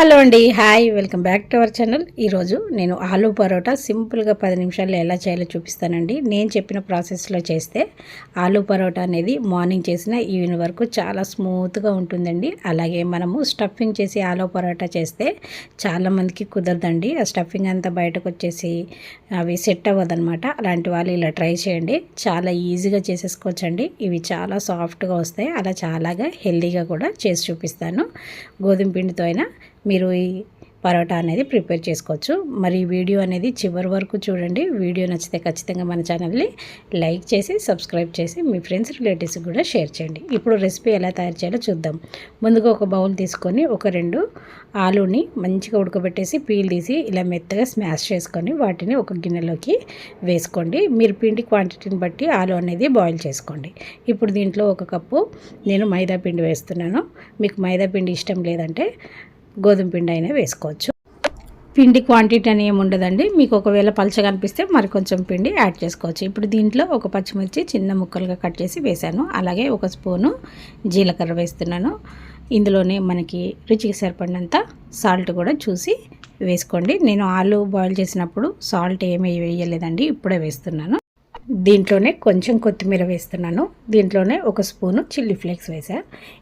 Hello అండి hi welcome back to our channel. ఈరోజు నేను ఆలూ పరోటా సింపుల్గా పది నిమిషాల్లో ఎలా చేయాలో చూపిస్తానండి. నేను చెప్పిన ప్రాసెస్లో చేస్తే ఆలూ పరోటా అనేది మార్నింగ్ చేసిన ఈవినింగ్ వరకు చాలా స్మూత్గా ఉంటుందండి. అలాగే మనము స్టఫింగ్ చేసి ఆలూ పరోటా చేస్తే చాలామందికి కుదరదండి. ఆ స్టఫింగ్ అంతా బయటకు వచ్చేసి అవి సెట్ అవ్వదనమాట అలాంటి వాళ్ళు ఇలా ట్రై చేయండి. చాలా ఈజీగా చేసేసుకోవచ్చండి. ఇవి చాలా సాఫ్ట్గా వస్తాయి. అలా చాలాగా హెల్దీగా కూడా చేసి చూపిస్తాను. గోధుమ పిండితో అయినా మీరు ఈ పరోటా అనేది ప్రిపేర్ చేసుకోవచ్చు. మరి ఈ వీడియో అనేది చివరి వరకు చూడండి. వీడియో నచ్చితే ఖచ్చితంగా మన ఛానల్ని లైక్ చేసి సబ్స్క్రైబ్ చేసి మీ ఫ్రెండ్స్ రిలేటివ్స్కి కూడా షేర్ చేయండి. ఇప్పుడు రెసిపీ ఎలా తయారు చేయాలో చూద్దాం. ముందుగా ఒక బౌల్ తీసుకొని ఒక రెండు ఆలుని మంచిగా ఉడకబెట్టేసి పీల్ తీసి ఇలా మెత్తగా స్మాష్ చేసుకొని వాటిని ఒక గిన్నెలోకి వేసుకోండి. మీరు పిండి క్వాంటిటీని బట్టి ఆలు అనేది బాయిల్ చేసుకోండి. ఇప్పుడు దీంట్లో ఒక కప్పు నేను మైదా పిండి వేస్తున్నాను. మీకు మైదా పిండి ఇష్టం లేదంటే గోధుమ పిండి అయినా వేసుకోవచ్చు. పిండి క్వాంటిటీ అని ఏమి ఉండదండి. మీకు ఒకవేళ పలచగా అనిపిస్తే మరి కొంచెం పిండి యాడ్ చేసుకోవచ్చు. ఇప్పుడు దీంట్లో ఒక పచ్చిమిర్చి చిన్న ముక్కలుగా కట్ చేసి వేశాను. అలాగే ఒక స్పూను జీలకర్ర వేస్తున్నాను. ఇందులోనే మనకి రుచికి సరిపడినంత సాల్ట్ కూడా చూసి వేసుకోండి. నేను ఆలు బాయిల్ చేసినప్పుడు సాల్ట్ ఏమీ వేయలేదండి. ఇప్పుడే వేస్తున్నాను. దీంట్లోనే కొంచెం కొత్తిమీర వేస్తున్నాను. దీంట్లోనే ఒక స్పూను చిల్లీ ఫ్లేక్స్ వేసా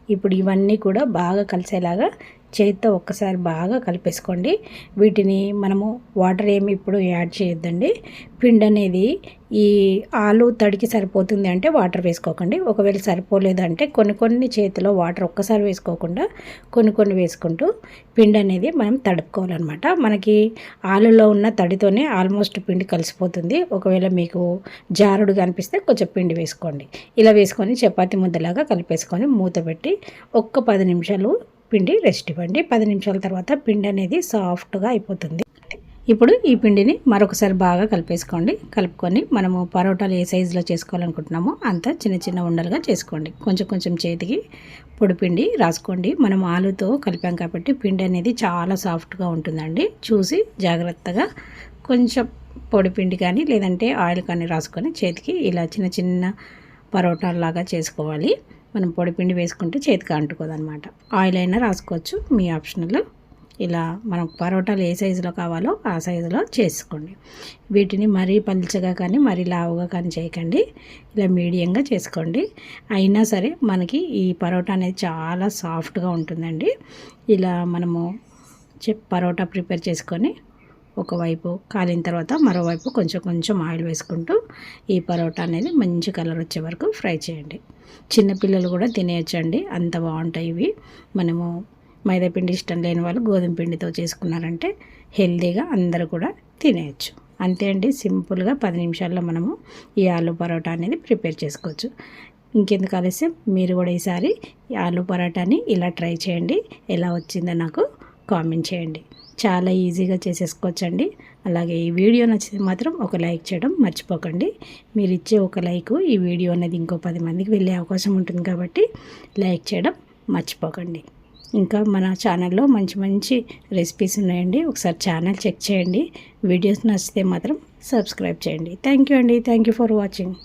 ఇప్పుడు ఇవన్నీ కూడా బాగా కలిసేలాగా చేతితో ఒక్కసారి బాగా కలిపేసుకోండి. వీటిని మనము వాటర్ ఏమి ఇప్పుడు యాడ్ చేయొద్దండి. పిండి అనేది ఈ ఆలు తడికి సరిపోతుంది అంటే వాటర్ వేసుకోకండి. ఒకవేళ సరిపోలేదంటే కొన్ని కొన్ని చేతిలో వాటర్ ఒక్కసారి వేసుకోకుండా కొన్ని కొన్ని వేసుకుంటూ పిండి అనేది మనం తడుపుకోవాలన్నమాట. మనకి ఆలులో ఉన్న తడితోనే ఆల్మోస్ట్ పిండి కలిసిపోతుంది. ఒకవేళ మీకు జారుడుగా అనిపిస్తే కొంచెం పిండి వేసుకోండి. ఇలా వేసుకొని చపాతి ముద్దలాగా కలిపేసుకొని మూత పెట్టి ఒక్క పది నిమిషాలు పిండి రెస్ట్ ఇవ్వండి. పది నిమిషాల తర్వాత పిండి అనేది సాఫ్ట్గా అయిపోతుంది. ఇప్పుడు ఈ పిండిని మరొకసారి బాగా కలిపేసుకోండి. కలుపుకొని మనము పరోటాలు ఏ సైజులో చేసుకోవాలనుకుంటున్నామో అంత చిన్న చిన్న ఉండలుగా చేసుకోండి. కొంచెం కొంచెం చేతికి పొడి పిండి రాసుకోండి. మనం ఆలుతో కలిపాం కాబట్టి పిండి అనేది చాలా సాఫ్ట్గా ఉంటుందండి. చూసి జాగ్రత్తగా కొంచెం పొడి పిండి కానీ లేదంటే ఆయిల్ కానీ రాసుకొని చేతికి ఇలా చిన్న చిన్న పరోటాలాగా చేసుకోవాలి. మనం పొడిపిండి వేసుకుంటే చేతికి అంటుకోదనమాట ఆయిల్ అయినా రాసుకోవచ్చు మీ ఆప్షన్లో ఇలా మనం పరోటాలు ఏ సైజులో కావాలో ఆ సైజులో చేసుకోండి. వీటిని మరీ పలుచగా కానీ మరీ లావుగా కానీ చేయకండి. ఇలా మీడియంగా చేసుకోండి. అయినా సరే మనకి ఈ పరోటా అనేది చాలా సాఫ్ట్గా ఉంటుందండి. ఇలా మనము పరోటా ప్రిపేర్ చేసుకొని ఒకవైపు కాలిన తర్వాత మరోవైపు కొంచెం కొంచెం ఆయిల్ వేసుకుంటూ ఈ పరోటా అనేది మంచి కలర్ వచ్చే వరకు ఫ్రై చేయండి. చిన్నపిల్లలు కూడా తినేయచ్చండి. అంత బాగుంటాయి ఇవి. మనము మైదాపిండి ఇష్టం లేని వాళ్ళు గోధుమ పిండితో చేసుకున్నారంటే హెల్దీగా అందరూ కూడా తినేయచ్చు. అంతే అండి. సింపుల్గా పది నిమిషాల్లో మనము ఈ ఆలు పరోటా అనేది ప్రిపేర్ చేసుకోవచ్చు. ఇంకెందుకు ఆలస్యం? మీరు కూడా ఈసారి ఆలు పరోటాని ఇలా ట్రై చేయండి. ఎలా వచ్చిందో నాకు కామెంట్ చేయండి. చాలా ఈజీగా చేసేసుకోవచ్చండి. అలాగే ఈ వీడియో నచ్చితే మాత్రం ఒక లైక్ చేయడం మర్చిపోకండి. మీరు ఇచ్చే ఒక లైక్ ఈ వీడియో అనేది ఇంకో పది మందికి వెళ్ళే అవకాశం ఉంటుంది కాబట్టి లైక్ చేయడం మర్చిపోకండి. ఇంకా మన ఛానల్లో మంచి మంచి రెసిపీస్ ఉన్నాయండి. ఒకసారి ఛానల్ చెక్ చేయండి. వీడియోస్ నచ్చితే మాత్రం సబ్స్క్రైబ్ చేయండి. థ్యాంక్ యూ అండి. Thank you for watching.